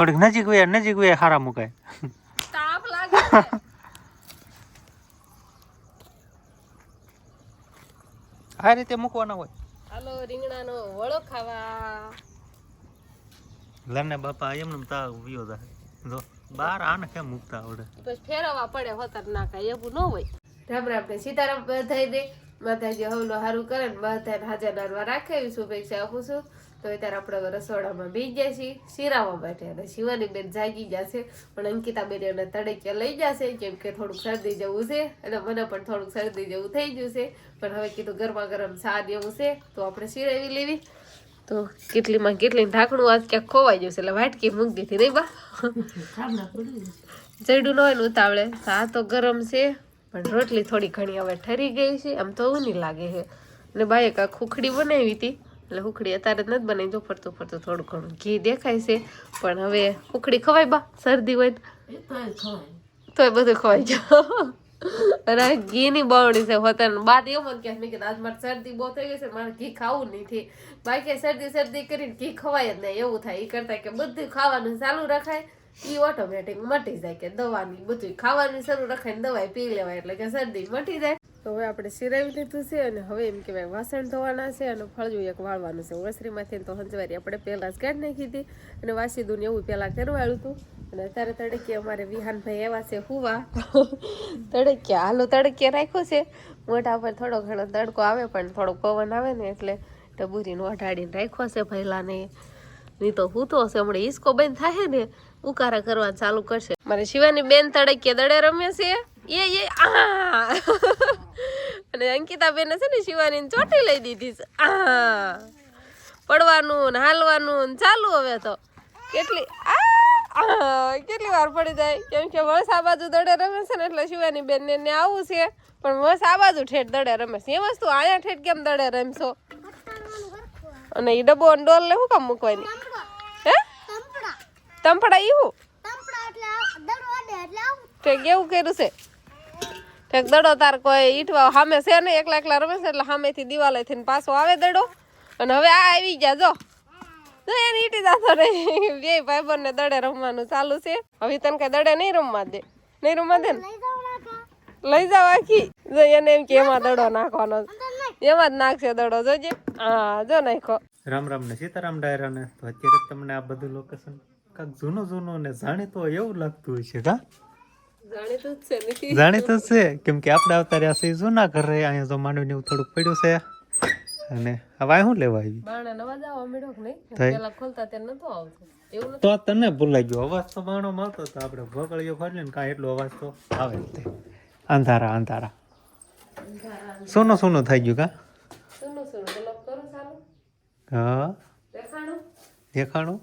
થોડીક નજીક હોય નજીક હોય હારા મુકાય. તાપ લાગે આ રીતે મૂકવાના હોય. હાલો રીંગણાનો વળો ખાવા. લને બાપા એમને તા વિયો જાય જો બાર આને કેમ મૂકતા આવડે? પછી ફેરવવા પડે હોતર ના કાય એવું ન હોય. રામ રામ સીતારામ બધાય દે માતાજી હવલો હારું કરે ને બધાને હાજર નારવા રાખે એવી શુભેચ્છા આપું છું. તો અત્યારે આપણે રસોડામાં બી ગયા છીએ શીરાવા માટે અને શિવાની બેન જાગી જશે પણ અંકિતા બેન એને તડકે લઈ જશે કેમ કે થોડુંક શરદી જેવું છે અને મને પણ થોડુંક શરદી જેવું થઈ ગયું છે. પણ હવે કીધું ગરમા ગરમ સાદ એવું છે તો આપણે શીરાવી લેવી. તો કેટલીમાં કેટલી ઢાંકણું આજ ક્યાંક ખોવાઈ જશે એટલે વાટકી મૂકી દીધી નહીં બા. ચડ્યું ન હોય ને ઉતાવળે. સા તો ગરમ છે. પણ રોટલી થોડી ઘણી હવે ઠરી ગઈ છે આમ તો એવું નહીં લાગે છે. અને બાએ કાંઈક ખુખડી બનાવી હતી. એટલે ખુખડી અત્યારે જ નથી બનાવી જો ફરતું ફરતું થોડું ઘણું ઘી દેખાય છે. પણ હવે ખુખડી ખવાય બા શરદી હોય તો. તોય બધું ખવાય જાવ અરે આ ઘીની બવણી છે હોતન બાદ એવું જ કે મેં કીધું આજ મારે શરદી બહુ થઈ ગઈ છે મારે ઘી ખાવું નહીં થી બાકી શરદી શરદી કરીને ઘી ખવાય જ નહીં એવું થાય. એ કરતા કે બધું ખાવાનું ચાલુ રખાય. એ ઓટોમેટિક મટી જાય કે દવાની બધું ખાવાનું શરૂ રખાય દવાઈ પી લેવાય એટલે કે શરદી મટી જાય. તો હવે આપણે સિરાવી લીધું છે અને હવે એમ કહેવાય વાસણ ધોવાના છે અને ફળજું એક વાળવાનું છે. વસરીમાંથી તો હંજવારી આપણે પહેલાં જ કાઢી નાખી હતી અને વાસી દૂન એવું પહેલાં કરવાળું હતું. અને અત્યારે તડકે અમારે વિહાનભાઈ એવા છે, હુવા. તડકે, હાલો તડકે રાખ્યો છે. મોઢા પર થોડો ઘણો તડકો આવે પણ થોડો પવન આવે ને એટલે ટબુરીને ઓઢાડીને રાખ્યો છે પહેલાંને નહીં તો હું તો હશે હમણાં હિસકો બંધ થાય ને, ઉકારા કરવા ચાલુ કરશે. મારે શિવાની બેન તડકે દડે રમે છે. એ એ આ અને અંકિતા બેને છે ને શિવાની ચોટી લઈ દીધી છે. આ પડવાનું ને હાલવાનું ને ચાલુ હવે તો. કેટલી આ કેટલી વાર પડી જાય. કેમ કે વસ આ બાજુ દડે રમે છે ને એટલે શિવાની બેન ને આવું છે. પણ વસ આ બાજુ ઠેઠ દડે રમે છે. એ વસ્તુ અહીંયા ઠેઠ કેમ દડે રમશો? અને એ ડબ્બો અને ડોલ ને શું કામ મૂકવાની? તંપડા એવું? હું તે કેવું કર્યું છે? ઠેક દડો તાર કોઈ ઈટવા સામે છે ને એકલા એકલા રમે છે એટલે સામેથી દિવાલે થઈને પાછો આવે દડો. અને હવે આ આવી ગયા જો. એને ઈટી જાતો નહીં બે ભાઈબંધ ને દડે રમવાનું ચાલુ છે. હવે તને કઈ દડે નહીં રમવા દે. નહીં રમવા દે ને? લઈ જાવ આખી. જો એને એમ કે એમાં દડો નાખવાનો. એમાં જ નાખશે દડો જોજે. હા જો નાખો રામ રામ ને સીતારામ ડાયરા ને તો અત્યારે તમને આ બધું લોકેશન કાંક જૂનો જૂનો ને જાણીતો એવું લાગતું હોય છે કા? જાણીતું જ છે જ કેમ કે આપણે આવતા રહ્યા છે જૂના ઘરે અહીંયા તો માંડવીને એવું થોડુંક પડ્યું છે. અને હવે શું લેવા આવી? તો તને ભૂલાઈ ગયો. અવાજ તો બાણો મળતો તો આપણે ભોગળીઓ ખોલીએ ને કાંઈ એટલો અવાજ તો આવે જ અંધારા અંધારા. સોનો સોનું થઈ ગયું કા? હા. દેખાણું? દેખાણું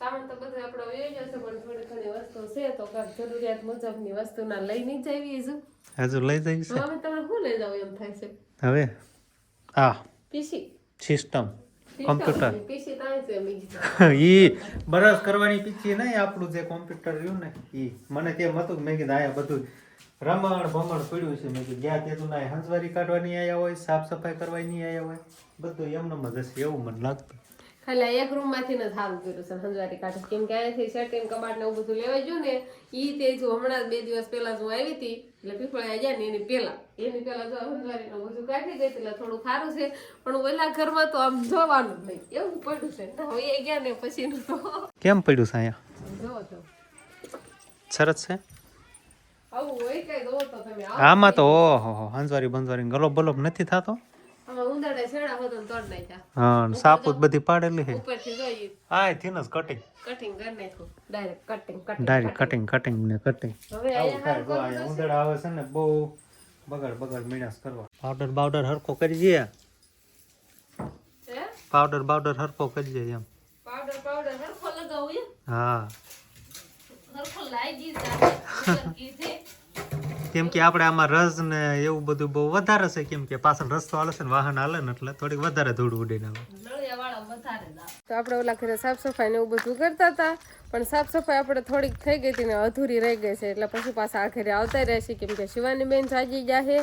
સામાન તો બધું આપણો વયો જશે પણ થોડી ઘણી વસ્તુ છે તો કાંઈક જરૂરિયાત મુજબની વસ્તુના લઈ નહીં જવી છું હજુ લઈ જઈ છે હવે તમે શું લઈ જાવ એમ થાય છે? હવે? આ. પીસી. સિસ્ટમ. કમ્પ્યુટર. પીસી તાય છે ઈ. બરસ કરવાની પીછી નહીં આપણું જે કોમ્પ્યુટર રહ્યું ને ઈ. મને કેમ હતું કે મેં કીધું આયા બધું રમણ ભમણ પડ્યું છે. મેં કીધું ગયા તે તું ના હંસવારી કાઢવાની આયા હોય સાફ સફાઈ કરવાની આયા હોય. બધું એમનેમ જ હશે એવું મને લાગતું. આ એક રૂમમાંથી ને સારું કર્યું છે હંજવારી કાઢે. કેમ કે અહીંયાથી શર્ટિંગ કબાટ ને એવું બધું લેવા ગયું ને એ તે જો હમણાં બે દિવસ પહેલા જ હું આવી હતી એટલે પીપળા ગયા ને એની પહેલા. એની પહેલા જો હંજવારી નું બધું કાઢી ગઈ એટલે થોડું સારું છે. પણ ઓલા ઘરમાં તો આમ જોવાનું જ નહીં. એવું પડ્યું છે. હવે એ ગયા ને પછી તો. કેમ પડ્યું છે અહીંયા? જોવો છો સરસ છે? આવું હોય કઈ જોવો તો તમે. આમાં તો ઓહો હો હંસવારી બંસવારી ગલોબ બલોબ નથી થતો? આમાં છેડા હોતો તોડ નાખ્યા. હા સાપુત બધી પાડેલી છે ઉપરથી જોઈએ આ થીન જ કટિંગ કટિંગ કરી નાખ્યું. Direct cutting cutting direct cutting cutting ને કટિંગ હવે આવું છે. ને બહુ બગડ બગડ મીણાસ કરવા. પાવડર બાવડર હરખો કરી દઈએ. પાવડર પાવડર બાવડર હરખો કરી દે એમ. પાવડર પાવડર હરખો લગાવું હા. હરખો લાગી જાય. કીધે કેમ કે આપણે આમાં રસ ને એવું બધું બહુ વધારે છે કેમ કે પાછળ રસ્તો હાલે છે ને વાહન હાલે ને એટલે થોડીક વધારે ધૂળ ઉડીને આવે તો આપણે ઓલા ઘરે સાફ સફાઈ ને એવું બધું કરતા હતા પણ સાફ સફાઈ આપણે થોડીક થઈ ગઈ હતી ને અધૂરી રહી ગઈ છે એટલે પછી પાછા આ ઘરે આવતા રહેશે કેમ કે શિવાની બેન જાગી ગયા છે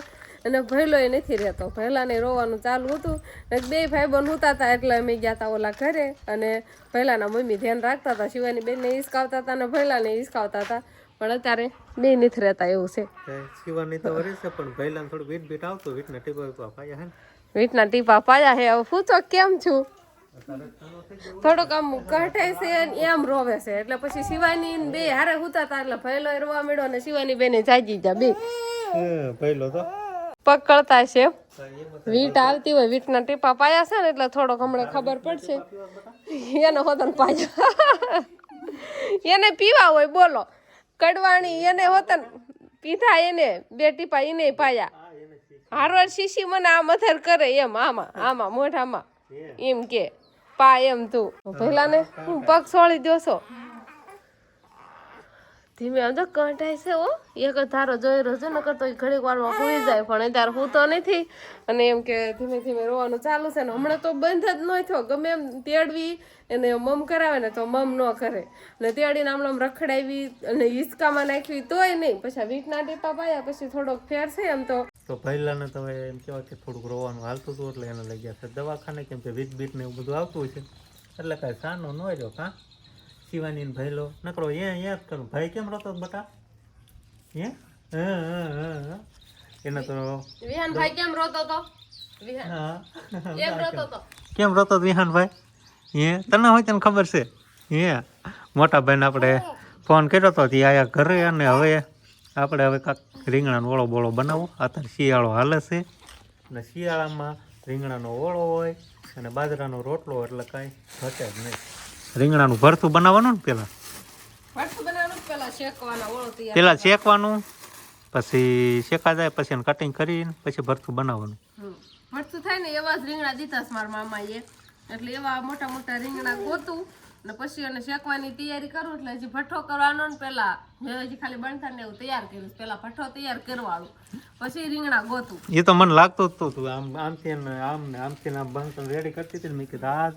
અને ભૈલો એ નથી રહેતો. ભૈલાને રોવાનું ચાલુ હતું ને બે ભાઈ બન હોતા હતા એટલે અમે ગયા હતા ઓલા ઘરે અને ભૈલાના મમ્મી ધ્યાન રાખતા હતા. શિવાની બેનને હિસકાવતા હતા અને ભયલાને હિસકાવતા હતા. પણ અત્યારે બે નથી રહેતા એવું છે. શિવાની તો વરી છે પણ પહેલા થોડું વીટ બીટ આવતું વીટના ટીપા પાયા હે ને? વીટના ટીપા પાયા હે હવે હું તો કેમ છું? થોડોક આમ ઘટે છે એમ રોવે છે એટલે પછી શિવાની બે હારે હુતા હતા એટલે ભયલો રોવા મળ્યો અને શિવાની બેને જાગી ગયા બે. ભયલો તો. પકડતા છે વીટ આવતી હોય વીટના ટીપા પાયા છે ને એટલે થોડોક હમણાં ખબર પડશે. એને હોતન પાયા એને પીવા હોય બોલો. કડવાણી એને હોતન પીધા એને બે ટીપા એને પાયા. હારવાર શીશી મને આ મથર કરે એમ આમાં આમાં મોઢામાં. એમ કે પા એમ તું. પહેલા ને હું પગ સોળી દો છો ધીમે તો કંટાય છે ઓ એક ધારો જોઈ છે, નકર તો ઘડીક વારમાં હોઈ જાય, પણ અત્યારે હું તો નથી. અને એમ કે ધીમે ધીમે રોવાનું ચાલુ છે ને હમણાં તો બંધ જ ન થયો. ગમે એમ તેડવી એને મમ કરાવે ને તો મમ ન કરે. ને તેડીને આમ આમ રખડાવી અને હિસકામાં નાખવી તોય નહીં. પછી વીટના ટીપા પાયા, પછી થોડોક ફેર છે એમ તો. તો પહેલાને તો હવે એમ કહેવાય કે થોડુંક રોવાનું હાલતું હતું, એટલે એને લઈ ગયા છે દવાખાને, કેમ કે વીટ બીટ ને એવું બધું આવતું છે. એટલે કાંઈ સાનું ન રહ્યો કાં શિવાની ભાઈ લો નકરો એ યાદ કરું. ભાઈ કેમ રતો બટા? હે? એને તો વિહાનભાઈ કેમ રોતો તો વિહાન. કેમ રોતો તો કેમ? રોતો વિહાન વિહાનભાઈ? હે? તને હોય તને ખબર છે? હે? મોટા ભાઈને આપણે ફોન કર્યો હતો તે આયા ઘરે અને હવે આપણે હવે કાંક રીંગણાનો ઓળો બોળો બનાવો. અત્યારે શિયાળો હાલે છે. અને શિયાળામાં રીંગણાનો ઓળો હોય અને બાજરાનો રોટલો એટલે કાંઈ ઘટે જ નહીં. રીંગણાનું ભરતું બનાવવાનું ને બનાવવાનું પેલા શેકવાના પછી શેકા જાય પછી એને કટિંગ કરીને પછી ભરતું બનાવવાનું. ભરથું થાય ને એવા જ રીંગણા દીધા મારા મામાએ. એટલે એવા મોટા મોટા રીંગણા ગોતું ને પછી એને શેકવાની તૈયારી કરું એટલે હજી ભઠ્ઠો કરવાનો ને પેલા મેં હજી ખાલી બનતા ને એવું તૈયાર કર્યું. પેલા ભઠ્ઠો તૈયાર કરવાનું. પછી રીંગણા ગોતું. એ તો મને લાગતું જ હતું તું. આમ આમથી ને આમ ને આમથી આમ બનતા રેડી કરતી હતી ને મેં કીધું આ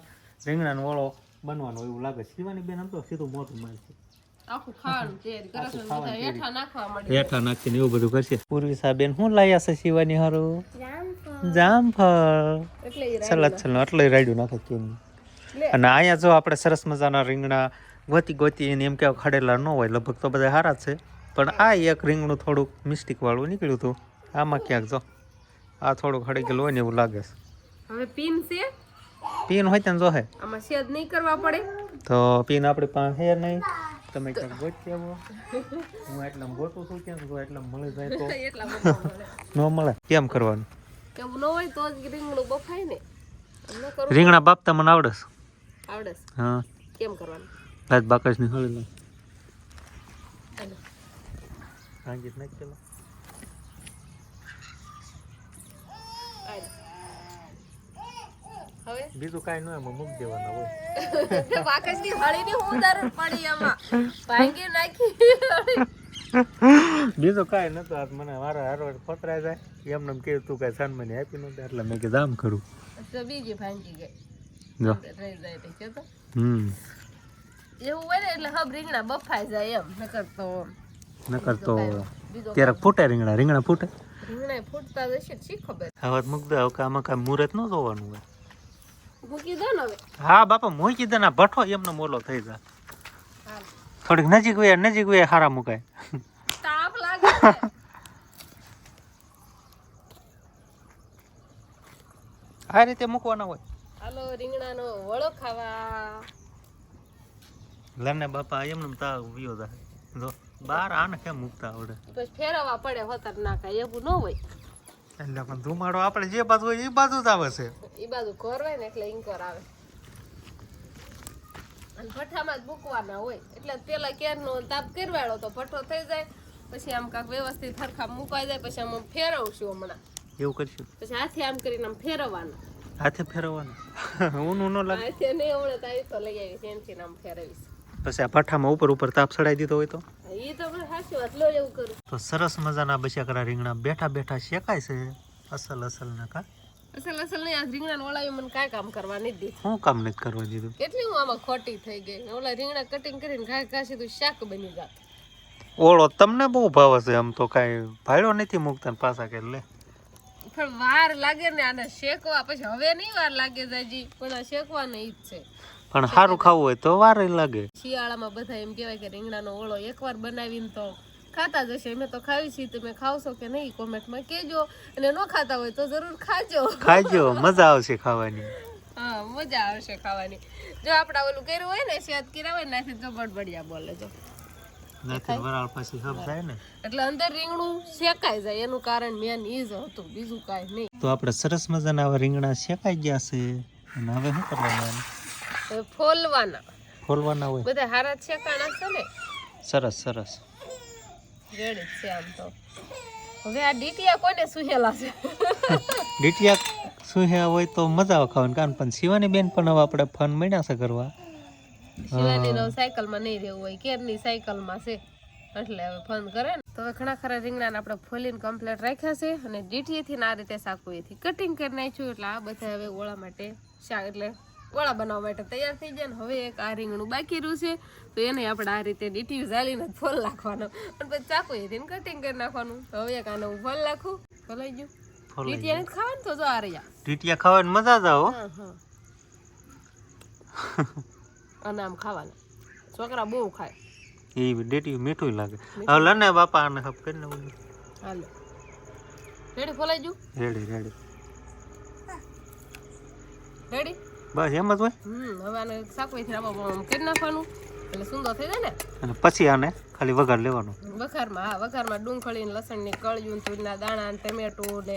રીંગણાનો ઓળો બનવાનો એવું લાગે. છે શિવાની બેન આમ તો સીધું છે. ને હેઠા નાખવા માંડી હેઠા નાખીને એવું બધું કરશે. પૂર્વી બેન શું લાયા છે શિવાની હારું? જામફળ. એટલે ઈ છલ્લા છલ્લા એટલે રાડ્યું નાખે કેમ અને અહીંયા જો આપણે સરસ મજાના રીંગણા ગોતી ગોતી એને એમ કે ખડેલા ન હોય લગભગ તો બધા સારા જ છે. પણ આ એક રીંગણું થોડુંક મિસ્ટેક વાળું નીકળ્યું હતું. આમાં ક્યાંક જો. આ થોડુંક ખડી ગયેલું હોય ને એવું લાગે છે. હવે પીન છે? પીન હોય ત્યાં જો હે. આમાં શેદ નહીં કરવા પડે. તો પીન આપણી પાસે હે નહીં. તમે ક્યાંક ગોતી આવો હું એટલા ગોતું છું ક્યાંક જો એટલામાં મળી જાય તો. એટલા ન મળે. કેમ કરવાનું? કેવું ન હોય તો જ રીંગણું બફાય ને. ન રીંગણા બાપતા મને આવડે છે? આવડે છે. હા. કેમ કરવાનું? રાત બાકસની હળી લો. હાંજી નાખી બીજું કાઈ ન એમાં મૂક દેવાના હોય બાકસની હળીની હું જરૂર પડી એમાં ભાંગી નાખી. બીજું કાઈ નતું આજ મને મારા હારવાર પતરાય જાય. એમને કે તું કઈ સાન મને આપી નતો એટલે મેં કે આમ કરું. તો બીજી ભાંગી ગઈ. જો. રહી જાય તો કે તો હમ. એવું હોય ને એટલે હબ રીંગણા બફાઈ જાય એમ. નકર તો નકર તો ત્યારે ફૂટે રીંગણા રીંગણા ફૂટે. રીંગણા ફૂટતા જશે શી ખબર? હવે મૂક દે આમાં કાંઈ મુહૂર્ત ન જોવાનું હોય. મૂકી દો ને હવે? હા બાપા મૂકી દે ના ભઠો એમનો મોલો થઈ જાય. થોડીક નજીક હોય નજીક હોય હારા મુકાય. તાપ લાગે આ રીતે મૂકવાના હોય. હાલો રીંગણાનો વળો ખાવા. લને બાપા એમને તાવ વિયો થાય જો બાર આને કેમ મૂકતા આવડે? પછી ફેરવવા પડે હોતર ના કાંઈ એવું ન હોય. એટલે પણ ધુમાડો આપણે જે બાજુ હોય એ બાજુ જ આવે છે. એ બાજુ ઘર હોય ને એટલે ઇન્કર આવે. અને ભઠ્ઠામાં જ મૂકવાના હોય. એટલે પેલા કેરનો તાપ કરવાળો તો ભઠ્ઠો થઈ જાય પછી આમ કાંક વ્યવસ્થિત સરખા મુકાઈ જાય પછી આમ ફેરવશું હમણાં. એવું કરશું? પછી હાથે આમ કરીને આમ ફેરવવાના. હાથે ફેરવવાનું? ઊનું ન લાગે? હાથે નહીં હમણાં તારી તો લઈ આવીશ એનથી આમ ફેરવીશ. પછી આ ભઠ્ઠામાં ઉપર ઉપર તાપ ચડાવી દીધો હોય તો? તો વાત લો એવું તો સરસ મજાના બસ્યાકરા રીંગણા બેઠા બેઠા શેકાય છે? અસલ અસલ ના કા? અસલ અસલ નહીં આ રીંગણા ઓળાવી મને કાંઈ કામ કરવા નહીં દીધું. શું કામ નથી કરવા દીધું? કેટલી હું આમાં ખોટી થઈ ગઈ. ઓલા રીંગણા કટિંગ કરીને ઘા ઘાસી તો શાક બની જાત. ઓળો તમને બહુ ભાવ છે આમ તો કાંઈ ભાડ્યો નથી મૂકતા પાછા કે લે. પણ વાર લાગે ને આને શેકવા પછી હવે નહીં વાર લાગે જાજી પણ આ શેકવા નહીં જ છે પણ સારું ખાવું હોય તો વાર લાગે. શિયાળામાં બધા એમ કહેવાય કે રીંગણાનો ઓળો એકવાર બનાવીને તો ખાતા જ હશે. મેં તો ખાવી છે તમે ખાવશો કે નહીં કોમેન્ટમાં કહેજો. અને ન ખાતા હોય તો જરૂર ખાજો. ખાજો મજા આવશે ખાવાની. હા મજા આવશે ખાવાની. જો આપડા ઓલું કર્યું હોય ને સેહત કર્યા હોય નાખી તો બડબડિયા બોલે જો. નથી વરાળ પછી હબ થાય ને. એટલે અંદર રીંગણું શેકાઈ જાય. એનું કારણ મેન ઈ જ હતું બીજું કાંઈ નહીં. તો આપણે સરસ મજાના રીંગણા શેકાઈ ગયા છે. અને હવે શું કરવાનું? ફોલવાના. ફોલવાના હોય. બધા હારા જ શેકાણા છે ને? સરસ સરસ. રેડી છે આમ તો. હવે આ ડીટીયા કોને સુહેલા છે? ડીટીયા સુહ્યા હોય તો મજા આવે ખાવાની કારણ પણ શિવાની બેન પણ હવે આપણે ફન મળ્યા છે કરવા શિવાની નો સાયકલમાં નહીં રહેવું હોય કેરની સાયકલમાં છે. એટલે હવે ફન કરે ને. તો હવે ઘણા ખરા રીંગણાને આપણે ફોલીને કમ્પ્લીટ રાખ્યા છે અને ડીટીએથી આ રીતે સાકુએથી કટિંગ કરી નાખ્યું. એટલે આ બધા હવે ઓળા માટે શાક એટલે ઓળા બનાવવા માટે તૈયાર થઈ જાય ને હવે એક આ રીંગણું બાકી રહ્યું છે. તો એને આપણે આ રીતે ડીટી ઝાલીને ફોલ નાખવાનો. અને પછી ચાકુએથી કટિંગ કરી નાખવાનું. તો હવે એક આને હું ફોલ નાખું. ફોલાઈ ગયું. ફોલાઈ ડીટીયાને ખાવાનું તો જો આ રહ્યા. ડીટિયા ખાવાની મજા જ આવે અને આમ ખાવાના. છોકરા બહુ ખાય. એ ડેટી મીઠું લાગે. હવે લને બાપા આને હપ કરીને. હાલો. રેડી ફોલાઈ ગયું? રેડી રેડી રેડી બસ એમ જ હોય? હમ હવે આને શાકભાજી આમાં કરી નાખવાનું. એટલે સુંદર થઈ જાય ને? અને પછી આને ખાલી વઘાર લેવાનો. વઘારમાં હા વઘારમાં ડુંગળી ને લસણની કળિયું તુરના દાણા ને ટમેટું ને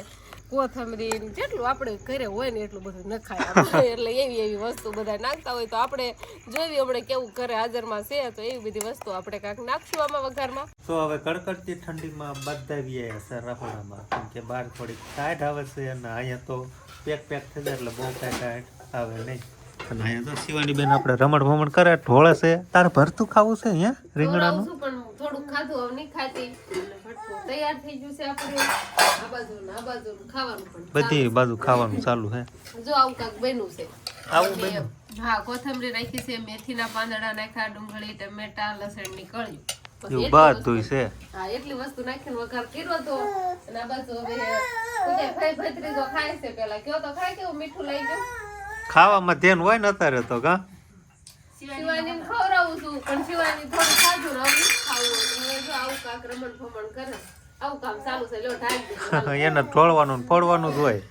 કોથમરી જેટલું આપણે ઘરે હોય ને એટલું બધું નખાય એટલે એવી એવી વસ્તુ બધા નાખતા હોય. તો આપણે જોયું હમણાં કેવું ઘરે હાજરમાં છે તો એવી બધી વસ્તુ આપણે કાંઈક નાખશું આમાં વઘારમાં. તો હવે કડકડતી ઠંડીમાં બધા વ્યાયા છે રહોડામાં કેમ કે બહાર થોડીક ટાઈટ આવે છે અને અહીંયા તો પેક પેક થઈ જાય એટલે બહુ કાંઈ ટાઈટ આવે નહીં. અને અહીંયા તો શિવાની બેન આપણે રમણ ભમણ કરે ઢોળે છે. તારે ભરતું ખાવું છે અહીંયા રીંગણાનું? થોડુંક ખાધું હવે નહીં ખાતી. તૈયાર થઈ ગયું છે આપણે. આ બાજુ આ બાજુ ખાવાનું પણ બધી બાજુ ખાવાનું ચાલુ છે. જો આવું કાક બન્યું છે. આવું અને હા કોથમરી રાખી છે મેથીના પાંદડા નાખ્યા ડુંગળી ટમેટા લસણની બસ એવું બધું છે. હા એટલી વસ્તુ નાખીને વઘાર કર્યો તો અને આ બાજુ હવે ભાઈ ભત્રીજો ખાય છે. પેલા કયો તો ખાય કેવું મીઠું લઈ ગયું ખાવામાં ધ્યાન હોય ને અત્યારે તો કા? શિવાની ખવડાવું છું પણ શિવાની થોડું ખાધું ને ખાવું. જો આવું કાક રમણ ભમણ કરે. આવું કામ ચાલુ છે લ્યો ઢાળી એને ઢોળવાનું ફોડવાનું જ હોય.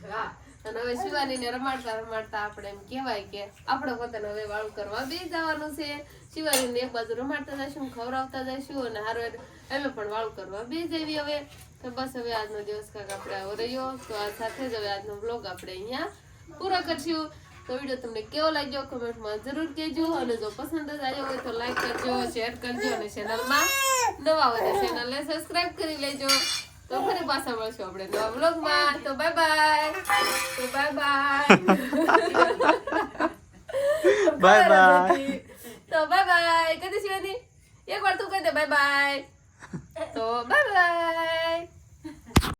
અને હવે શિવાનીને રમાડતા રમાડતા આપણે એમ કહેવાય કે આપણે પોતાને હવે વાળું કરવા બે જવાનું છે. શિવાનીને એક બાજુ રમાડતા જઈશું ખવડાવતા જઈશું અને હારો અમે પણ વાળું કરવા બે જઈએ હવે. તો બસ હવે આજનો દિવસ કાંક આપણે આવો રહ્યો. તો આ સાથે જ હવે આજનો બ્લોગ આપણે અહીંયા પૂરો કરશું. તો વીડિયો તમને કેવો લાગ્યો કમેન્ટમાં જરૂર કહેજો અને જો પસંદ જ આવ્યો હોય તો લાઈક કરજો શેર કરજો અને ચેનલમાં નવા હોય તો ચેનલને સબસ્ક્રાઇબ કરી લેજો. તો ફરી પાછા મળશું આપણે નવા બ્લોગમાં તો બાય બાય તો બાય બાય બાય બાય તો બાય બાય કદી શિવાની? એક વાર તું કહી દે બાય બાય તો બાય બાય